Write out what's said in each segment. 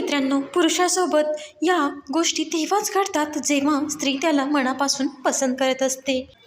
मित्रांनो पुरुषासोबत या गोष्टी तेव्हाच घडतात जेव्हा स्त्री त्याला मनापासून पसंत करत असते.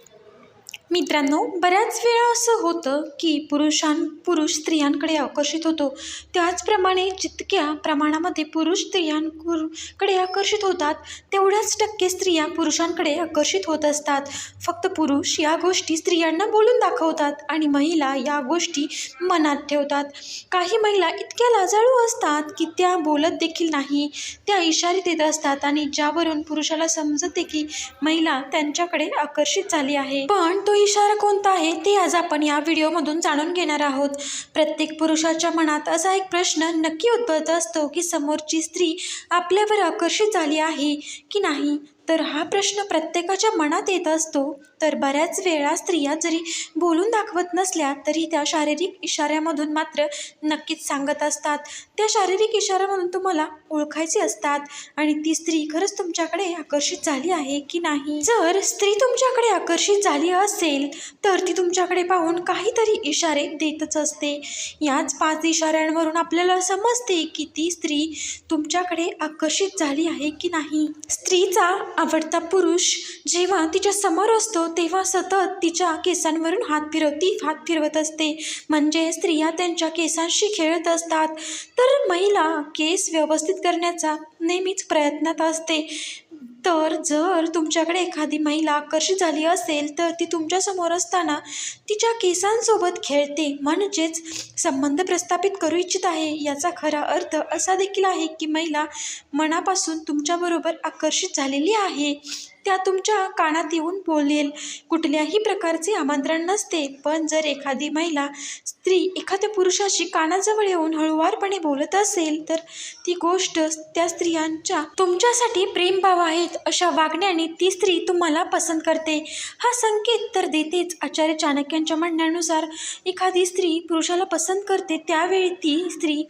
मित्रांनो बऱ्याच वेळा असं होतं की पुरुषां पुरुष स्त्रियांकडे आकर्षित होतो. त्याचप्रमाणे जितक्या प्रमाणामध्ये पुरुष स्त्रियांकडे आकर्षित होतात तेवढ्याच टक्के स्त्रिया पुरुषांकडे आकर्षित होत असतात. फक्त पुरुष या गोष्टी स्त्रियांना बोलून दाखवतात आणि महिला या गोष्टी मनात ठेवतात. काही महिला इतक्या लाजाळू असतात की त्या बोलत देखील नाही त्या इशारे देत असतात आणि ज्यावरून पुरुषाला समजते की महिला त्यांच्याकडे आकर्षित झाली आहे. पण तो इशारा कोणता आहे ते आज आपण या व्हिडिओमधून जाणून घेणार आहोत. प्रत्येक पुरुषाच्या मनात असा एक प्रश्न नक्की उद्भवत असतो की समोरची स्त्री आपल्यावर आकर्षित झाली आहे की नाही? तर हा प्रश्न प्रत्येकाच्या मनात येत असतो. तर बऱ्याच वेळा स्त्रिया जरी बोलून दाखवत नसल्या तरी त्या शारीरिक इशाऱ्यामधून मात्र नक्कीच सांगत असतात. त्या शारीरिक इशाऱ्यामधून तुम्हाला ओळखायचे असतात. आणि ती स्त्री खरंच तुमच्याकडे आकर्षित झाली आहे की नाही? जर स्त्री तुमच्याकडे आकर्षित झाली असेल तर ती तुमच्याकडे पाहून काहीतरी इशारे देतच असते. याच पाच इशाऱ्यांवरून आपल्याला समजते की ती स्त्री तुमच्याकडे आकर्षित झाली आहे की नाही. स्त्रीचा आवडता पुरुष जेव्हा तिच्या समोर असतो तेव्हा सतत तिच्या केसांवरून हात फिरवती हात फिरवत असते. म्हणजे स्त्रिया त्यांच्या केसांशी खेळत असतात. तर महिला केस व्यवस्थित करण्याचा नेहमीच प्रयत्नात असते. तर जर तुमच्याकडे एखादी महिला आकर्षित झाली असेल तर ती तुमच्यासमोर असताना तिच्या केसांसोबत खेळते म्हणजेच संबंध प्रस्थापित करू इच्छित आहे. याचा खरा अर्थ असा देखील आहे की महिला मनापासून तुमच्याबरोबर आकर्षित झालेली आहे. त्या तुमच्या कानात येऊन बोलेल. कुठल्याही प्रकारचे आमंत्रण नसते. पण जर एखादी महिला स्त्री एखाद्या पुरुषाशी कानाजवळ येऊन हळुवारपणे बोलत असेल तर ती गोष्ट त्या स्त्रियांच्या तुमच्यासाठी प्रेमभाव आहेत अशा वागण्याने ती स्त्री तुम्हाला पसंत करते. हा संकेत तर देतेच. आचार्य चाणक्यांच्या म्हणण्यानुसार एखादी स्त्री पुरुषाला पसंत करते त्यावेळी ती स्त्री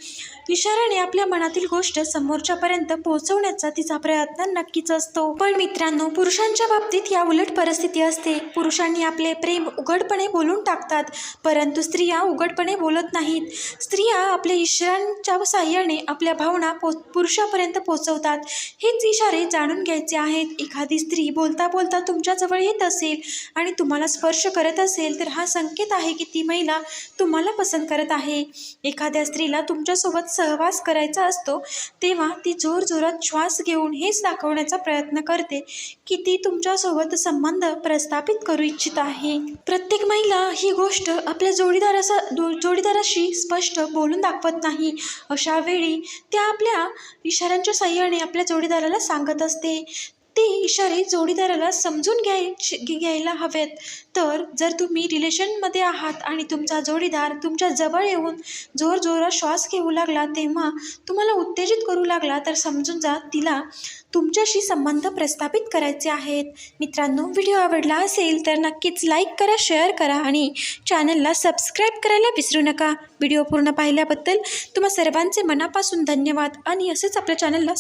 इशाऱ्याने आपल्या मनातील गोष्ट समोरच्यापर्यंत पोहोचवण्याचा तिचा प्रयत्न नक्कीच असतो. पण मित्रांनो पुरुषांच्या बाबतीत या उलट परिस्थिती असते. पुरुषांनी आपले प्रेम उघडपणे बोलून टाकतात परंतु स्त्रिया उघडपणे बोलत नाहीत. स्त्रिया आपल्या इशारांच्या साह्याने आपल्या भावना पो पुरुषापर्यंत पोचवतात. हेच इशारे जाणून घ्यायचे आहेत. एखादी स्त्री बोलता बोलता तुमच्याजवळ येत असेल आणि तुम्हाला स्पर्श करत असेल तर हा संकेत आहे की ती महिला तुम्हाला पसंत करत आहे. एखाद्या स्त्रीला तुमच्यासोबत सहवास करायचा असतो तेव्हा ती जोरजोरात श्वास घेऊन हेच दाखवण्याचा प्रयत्न करते की ती तुमच्यासोबत संबंध प्रस्थापित करू इच्छित आहे? प्रत्येक महिला ही गोष्ट आपल्या जोडीदाराचा दो जोडीदाराशी स्पष्ट बोलून दाखवत नाही. अशा वेळी त्या आपल्या इशाऱ्यांच्या साह्याने आपल्या जोडीदाराला सांगत असते. ते इशारे जोडीदाराला समजून घ्याय घ्यायला हवेत. तर जर तुम्ही रिलेशनमध्ये आहात आणि तुमचा जोडीदार तुमच्या जवळ येऊन जोर जोरात श्वास घेऊ लागला तेव्हा तुम्हाला उत्तेजित करू लागला तर समजून जा तिला तुमच्याशी संबंध प्रस्थापित करायचे आहेत. मित्रांनो व्हिडिओ आवडला असेल तर नक्कीच लाईक करा शेअर करा आणि चॅनलला सबस्क्राईब करायला विसरू नका. व्हिडिओ पूर्ण पाहिल्याबद्दल तुम्हा सर्वांचे मनापासून धन्यवाद आणि असेच आपल्या चॅनलला